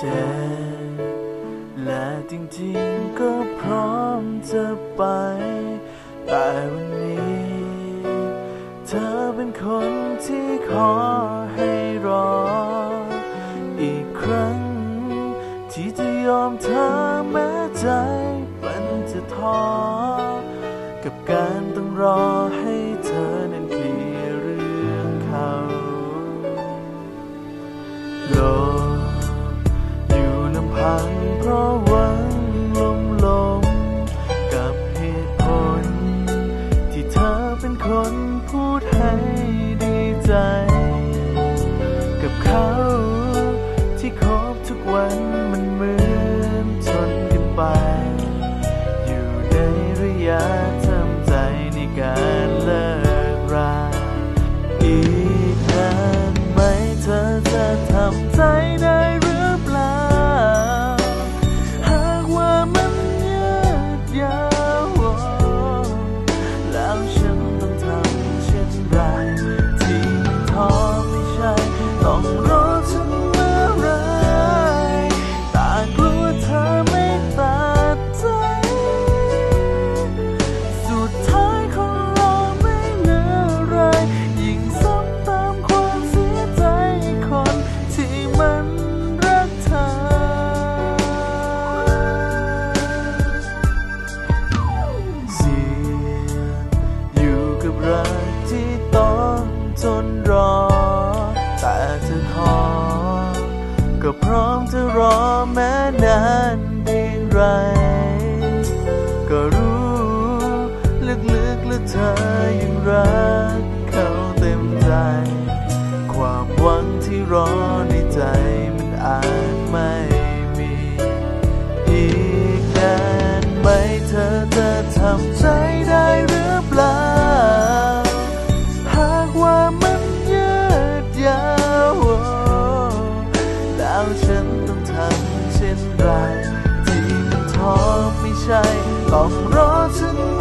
จ็บและจริงๆก็พร้อมจะไป แต่วันนี้ เธอเป็นคนที่ขอให้รอ อีกครั้ง ที่จะยอมเธอแม้ใจมันจะท้อกับการต้องรอให้ อยู่ลำพังเพราะหวังลมลมกับเหตุผล ที่เธอเป็นคนพูดให้ดีใจ กับเขาที่คบทุกวันมันเหมือนชนกันไป อยู่ในระยะ กับรักที่ต้องทนรอ แต่เธอขอ ก็พร้อมจะรอแม้นานเพียงไร ก็รู้ลึกๆและเธอยังรักเขาเต็มใจ ความหวังที่รอในใจมันอาจไม่มีอีกนานไหมเธอจะทำใจ แล้วฉันต้องทำเช่นไรที่มันท้อไม่ใช่ ต้องรอฉัน